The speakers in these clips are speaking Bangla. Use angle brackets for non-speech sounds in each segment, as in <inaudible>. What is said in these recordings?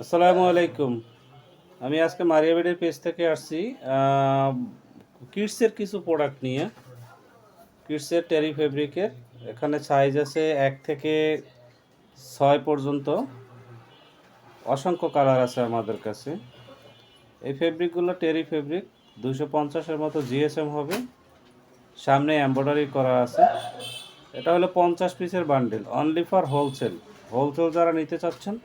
আসসালামু আলাইকুম। আমি আজকে মারিয়াবেডের পেজ থেকে আসছি। কিডসের কিছু প্রোডাক্ট নিয়ে। কিডসের টেরি ফেব্রিকের। এখানে সাইজ আছে এক থেকে ছয় পর্যন্ত। অসংখ্য কালার আছে আমাদের কাছে। এই ফেব্রিকগুলো টেরি ফেব্রিক। দুশো পঞ্চাশের মতো জিএসএম হবে। সামনে এমব্রয়ডারি করা আছে। এটা হলো পঞ্চাশ পিসের bundle only for wholesale wholesale যারা নিতে চাচ্ছেন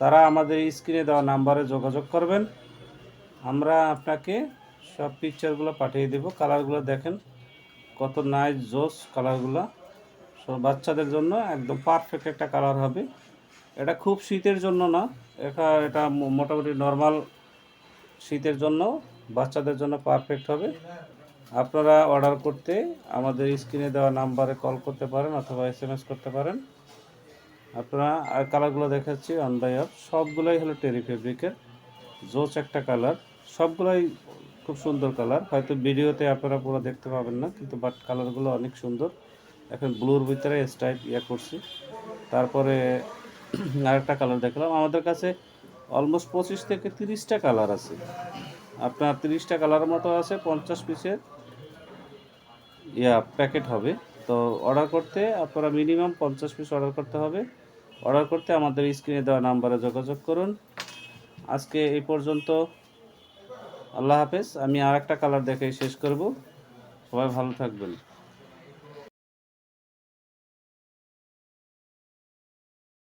তারা আমাদের স্ক্রিনে দেওয়া নাম্বারে যোগাযোগ করবেন। আমরা আপনাকে সব পিকচারগুলো পাঠিয়ে দেব। কালারগুলো দেখেন কত নাইস জোস কালারগুলো সব বাচ্চাদের জন্য একদম পারফেক্ট একটা কালার হবে। এটা খুব শীতের জন্য না, এটা এটা মোটামুটি নর্মাল শীতের জন্য, বাচ্চাদের জন্য পারফেক্ট হবে। আপনারা অর্ডার করতে আমাদের স্ক্রিনে দেওয়া নাম্বারে কল করতে পারেন অথবা এস করতে পারেন। আপনারা আর কালারগুলো দেখাচ্ছি অন বাই সবগুলোই হলো টেরি ফেব্রিকের জোচ একটা কালার, সবগুলোই খুব সুন্দর কালার। হয়তো ভিডিওতে আপনারা পুরো দেখতে পাবেন না, কিন্তু বাট কালারগুলো অনেক সুন্দর। এখন ব্লুর ভিতরে স্টাইপ ইয়ে করছি। তারপরে <clears throat> আরেকটা কালার দেখলাম। আমাদের কাছে অলমোস্ট পঁচিশ থেকে তিরিশটা কালার আছে। আপনার তিরিশটা কালার মতো আছে, পঞ্চাশ পিসের। ইয়া প্যাকেট হবে। তো অর্ডার করতে আপনারা মিনিমাম পঞ্চাশ পিস অর্ডার করতে হবে। অর্ডার করতে আমাদের স্ক্রিনে দেওয়া নাম্বারে যোগাযোগ করুন। আজকে এই পর্যন্ত। আল্লাহ হাফেজ, আমি আর একটা কালার দেখে শেষ করব। সবাই ভালো থাকবেন।